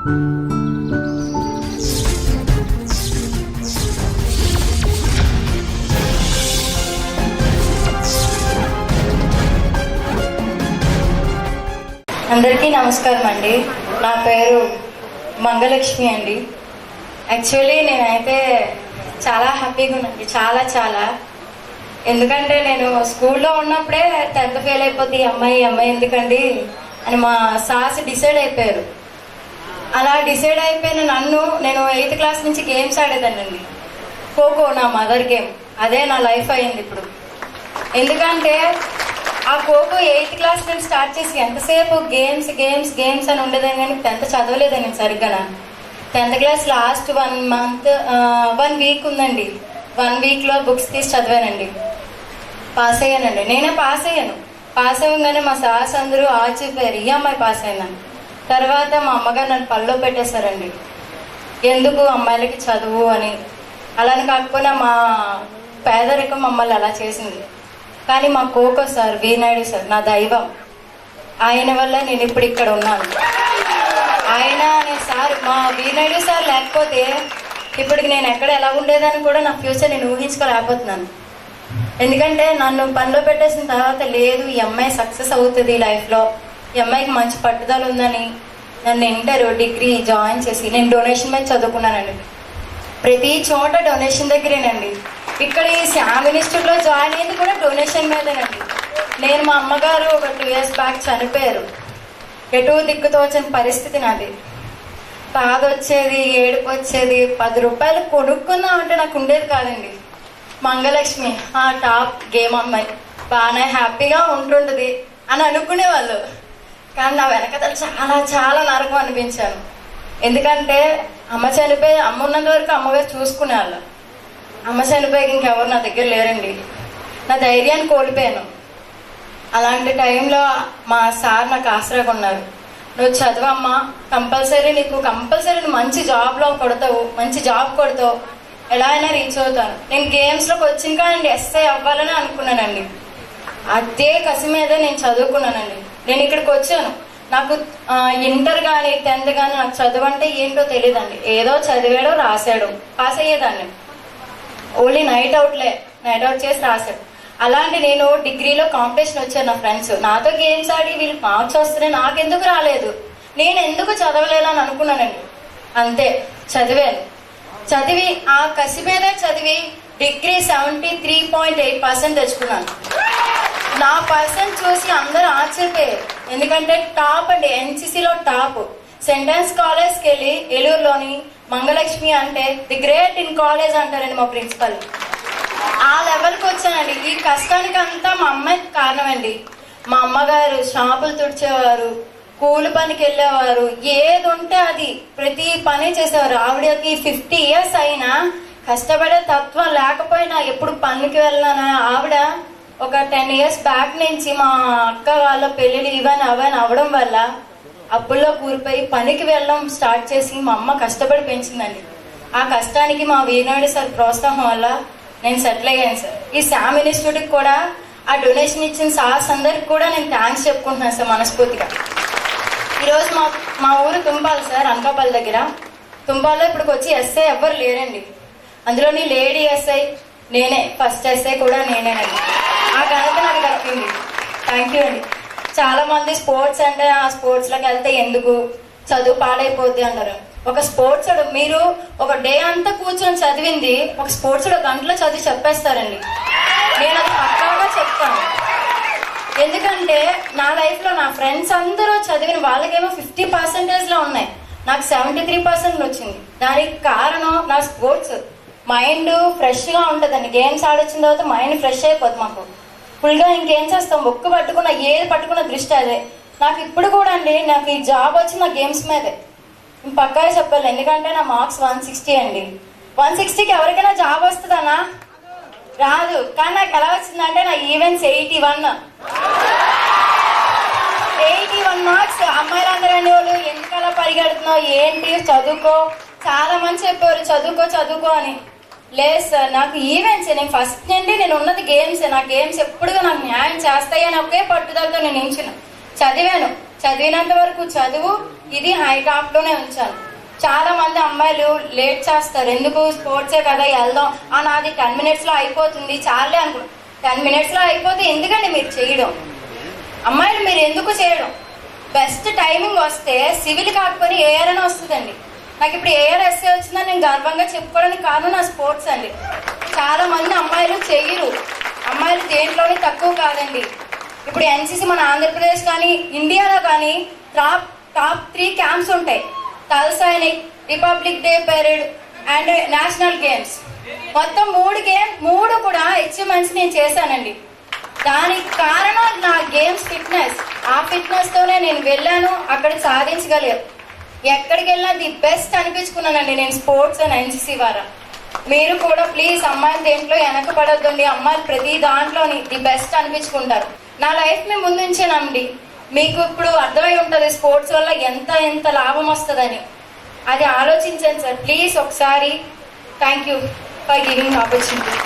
అందరికీ నమస్కారం అండి. నా పేరు మంగలక్ష్మి అండి. యాక్చువల్లీ నేనైతే చాలా హ్యాపీగా ఉన్నాను చాలా చాలా. ఎందుకంటే నేను స్కూల్లో ఉన్నప్పుడే టెన్త్ ఫెయిల్ అయిపోతే ఈ అమ్మాయి అమ్మాయి ఎందుకండి అని మా సాస్ డిసైడ్ అయిపోయారు. అలా డిసైడ్ అయిపోయిన నన్ను నేను ఎయిత్ క్లాస్ నుంచి గేమ్స్ ఆడేదానండి ఖోఖో నా మదర్ గేమ్. అదే నా లైఫ్ అయింది ఇప్పుడు. ఎందుకంటే ఆ ఖోఖో ఎయిత్ క్లాస్ నుంచి స్టార్ట్ చేసి ఎంతసేపు గేమ్స్ గేమ్స్ గేమ్స్ అని ఉండేదని కానీ టెన్త్ చదవలేదని నేను సరిగ్గా. Tenth class last one month one week ఉందండి. వన్ వీక్లో బుక్స్ తీసి చదివానండి. పాస్ అయ్యానండి. నేనే పాస్ అయ్యాను. పాస్ అవ్వగానే మా సార్స్ అందరూ ఆచిపోయారు ఈ అమ్మాయి పాస్ అయిందని తర్వాత మా అమ్మగారు నన్ను పనిలో పెట్టేశారండి. ఎందుకు అమ్మాయిలకి చదువు అని. అలాని కాకపోయినా మా పేదరికం మమ్మల్ని అలా చేసింది. కానీ మా కోకో సార్ వీనాయుడు సార్ నా దైవం. ఆయన వల్ల నేను ఇప్పుడు ఇక్కడ ఉన్నాను. ఆయన అనే సార్ మా వీనాయుడు సార్ లేకపోతే ఇప్పటికి నేను ఎక్కడ ఎలా ఉండేదని కూడా నా ఫ్యూచర్ నేను ఊహించుకోలేకపోతున్నాను. ఎందుకంటే నన్ను పనిలో పెట్టేసిన తర్వాత లేదు ఈ అమ్మాయి సక్సెస్ అవుతుంది లైఫ్లో. ఈ అమ్మాయికి మంచి పట్టుదల ఉందని. నన్ను ఇంటర్ డిగ్రీ జాయిన్ చేసి నేను డొనేషన్ మీద చదువుకున్నానండి. ప్రతి చోట డొనేషన్ దగ్గరేనండి. ఇక్కడ ఈ శ్యామ్ ఇన్స్టిట్యూట్లో జాయిన్ అయింది కూడా డొనేషన్ మీదేనండి. నేను మా అమ్మగారు ఒక టూ ఇయర్స్ బ్యాక్ చనిపోయారు. ఎటు దిక్కుతోచని పరిస్థితి నాది. బాధ వచ్చేది ఏడుపు వచ్చేది పది రూపాయలు కొనుక్కుందాం అంటే నాకు ఉండేది కాదండి. మంగలక్ష్మి ఆ టాప్ గేమ్ అమ్మాయి. బాగానే హ్యాపీగా ఉంటుంటుంది అని అనుకునేవాళ్ళు. కానీ నా వెనకతలు చాలా చాలా నరకం అనిపించాను. ఎందుకంటే అమ్మ చనిపోయి అమ్మ ఉన్నంత వరకు అమ్మగారు చూసుకునేవాళ్ళు అమ్మ చనిపోయి ఇంకెవరు నా దగ్గర లేరండి. నా ధైర్యాన్ని కోల్పోయాను. అలాంటి టైంలో మా సార్ నాకు ఆసరాగా ఉన్నారు. నువ్వు చదవమ్మా కంపల్సరీ నీకు కంపల్సరీ నువ్వు మంచి జాబ్లో కొడతావు మంచి జాబ్ కొడతావు. ఎలా అయినా రీచ్ అవుతాను. నేను గేమ్స్లోకి వచ్చిన కానీ ఎస్ఐ అవ్వాలని అనుకున్నానండి. అదే కసి మీద నేను చదువుకున్నానండి. నేను ఇక్కడికి వచ్చాను. నాకు ఇంటర్ కానీ టెన్త్ కానీ నాకు చదువు అంటే ఏంటో తెలియదండి ఏదో చదివాడో రాశాడు. పాస్ అయ్యేదాన్ని. ఓన్లీ నైట్ అవుట్లే. నైట్ అవుట్ చేసి రాశాడు. అలాంటి నేను డిగ్రీలో కాంపిటీషన్ వచ్చాను నా ఫ్రెండ్స్. నాతో గేమ్స్ ఆడి వీళ్ళు మార్క్స్ వస్తున్నాయి. నాకెందుకు రాలేదు? నేను ఎందుకు చదవలేదని అనుకున్నానండి. అంతే చదివాను. చదివి ఆ కసి మీదే చదివి degree seventy three point eight percent తెచ్చుకున్నాను. నా పర్సన్ చూసి అందరూ ఆశ్చర్యపోయారు. ఎందుకంటే టాప్ అండి ఎన్సీసీలో టాప్. సెంటెన్స్ కాలేజ్కి వెళ్ళి ఏలూరులోని మంగలక్ష్మి అంటే ది గ్రేట్ ఇన్ కాలేజ్ అంటారండి మా ప్రిన్సిపల్. ఆ లెవెల్కి వచ్చానండి. ఈ కష్టానికి అంతా మా అమ్మాయి కారణమండి. మా అమ్మగారు షాపులు తుడిచేవారు కూలి పనికి వెళ్ళేవారు ఏది ఉంటే అది ప్రతి పని చేసేవారు. ఆవిడకి ఫిఫ్టీ ఇయర్స్ అయినా కష్టపడే తత్వం లేకపోయినా ఎప్పుడు పనికి వెళ్ళానా ఆవిడ ఒక టెన్ ఇయర్స్ బ్యాక్ నుంచి మా అక్క వాళ్ళ పెళ్ళిళ్ళు ఇవని అవని అవడం వల్ల అప్పుల్లో కూరిపోయి పనికి వెళ్ళడం స్టార్ట్ చేసి మా అమ్మ కష్టపడి పెంచిందండి. ఆ కష్టానికి మా వీనాడు సార్ ప్రోత్సాహం వల్ల నేను సెటిల్ అయ్యాను సార్. ఈ శామ్ ఇన్స్టిట్యూట్కి కూడా ఆ డొనేషన్ ఇచ్చిన సార్స్ అందరికి కూడా నేను థ్యాంక్స్ చెప్పుకుంటున్నాను సార్ మనస్ఫూర్తిగా. ఈరోజు మా మా ఊరు తుంపాలి సార్ అనకాపల్లి దగ్గర. తుంపాల్లో ఇప్పటికి వచ్చి ఎస్ఐ ఎవ్వరు లేరండి. అందులోని లేడీ ఎస్ఐ నేనే ఫస్ట్ ఎస్ఐ కూడా నేనేనండి. ఆ ఘనత నాకు దక్కింది థ్యాంక్ యూ అండి. చాలా మంది స్పోర్ట్స్ అంటే ఆ స్పోర్ట్స్లోకి వెళ్తే ఎందుకు? చదువు పాడైపోద్ది అంటారు. ఒక స్పోర్ట్స్ మీరు ఒక డే అంతా కూర్చొని చదివింది ఒక స్పోర్ట్స్ గంటలో చదివి చెప్పేస్తారండి. నేను అది పక్కాగా చెప్తాను. ఎందుకంటే నా లైఫ్లో నా ఫ్రెండ్స్ అందరూ చదివిన వాళ్ళకేమో ఫిఫ్టీ పర్సెంటేజ్లో ఉన్నాయి. నాకు సెవెంటీ త్రీ పర్సెంట్ వచ్చింది. దానికి కారణం నా స్పోర్ట్స్. మైండ్ ఫ్రెష్గా ఉంటుందండి గేమ్స్ ఆడొచ్చిన తర్వాత మైండ్ ఫ్రెష్ అయిపోతుంది మాకు. ఫుల్గా ఇంకేం చేస్తాం బుక్ పట్టుకున్న ఏది పట్టుకున్న దృష్టి అదే. నాకు ఇప్పుడు కూడా అండి నాకు ఈ జాబ్ వచ్చి నా గేమ్స్ మీదే. పక్కాగా చెప్పాలి. ఎందుకంటే నా మార్క్స్ వన్ సిక్స్టీ అండి. వన్ సిక్స్టీకి ఎవరికైనా జాబ్ వస్తుందనా రాదు. కానీ నాకు ఎలా వచ్చిందంటే నా events eighty one eighty one marks అమ్మాయిలు అందరూ అనేవాళ్ళు ఎందుకు అలా పరిగెడుతున్నావు? ఏంటి? చదువుకో. చాలా మంది చెప్పారు చదువుకో చదువుకో అని. లేదు సార్ నాకు ఈవెంట్స్ నేను ఫస్ట్ నుండి నేను ఉన్నది గేమ్స్ నా గేమ్స్ ఎప్పుడుగా నాకు న్యాయం చేస్తాయి అని ఒకే పట్టుదలతో నేను నించిన చదివాను. చదివినంత వరకు చదువు ఇది హై టాప్ ఉంచాలి చాలా మంది అమ్మాయిలు లేట్ చేస్తారు. ఎందుకు? స్పోర్ట్సే కదా వెళ్దాం. ఆ నాది టెన్ మినిట్స్లో అయిపోతుంది. చాలే అనుకో. టెన్ మినిట్స్లో అయిపోతే ఎందుకండి మీరు చేయడం? అమ్మాయిలు మీరు ఎందుకు చేయడం? బెస్ట్ టైమింగ్ వస్తే సివిల్ కాకపోయినా ఏఆర్ వస్తుందండి. నాకు ఇప్పుడు ఏఆర్ ఎస్ఏ వచ్చిందని నేను గర్వంగా చెప్పుకోవడానికి కారణం నా స్పోర్ట్స్ అండి. చాలా మంది అమ్మాయిలు చెయ్యరు. అమ్మాయిలు దేంట్లోనే తక్కువ కాదండి. ఇప్పుడు ఎన్సీసీ మన ఆంధ్రప్రదేశ్ కానీ ఇండియాలో కానీ టాప్ టాప్ త్రీ క్యాంప్స్ ఉంటాయి. Thal Sainik republic day parade and national games మొత్తం మూడు గేమ్ మూడు కూడా హెచ్ఎంఎన్స్ నేను చేశానండి. దానికి కారణం నా గేమ్స్ ఫిట్నెస్ ఆ ఫిట్నెస్తోనే నేను వెళ్ళాను అక్కడ సాధించగలిగాను ఎక్కడికి వెళ్ళినా ది బెస్ట్ అనిపించుకున్నానండి నేను స్పోర్ట్స్ అండ్ ఎన్సీసీ వారా మీరు కూడా ప్లీజ్ అమ్మాయిలు దేంట్లో వెనక పడొద్దండి. అమ్మాయిలు ప్రతి దాంట్లోని ది బెస్ట్ అనిపించుకుంటారు. నా లైఫ్ మేము ముందుంచానండి. మీకు ఇప్పుడు అర్థమై ఉంటుంది స్పోర్ట్స్ వల్ల ఎంత ఎంత లాభం వస్తుందని. అది ఆలోచించండి సార్. ప్లీజ్ ఒకసారి thank you for giving opportunity.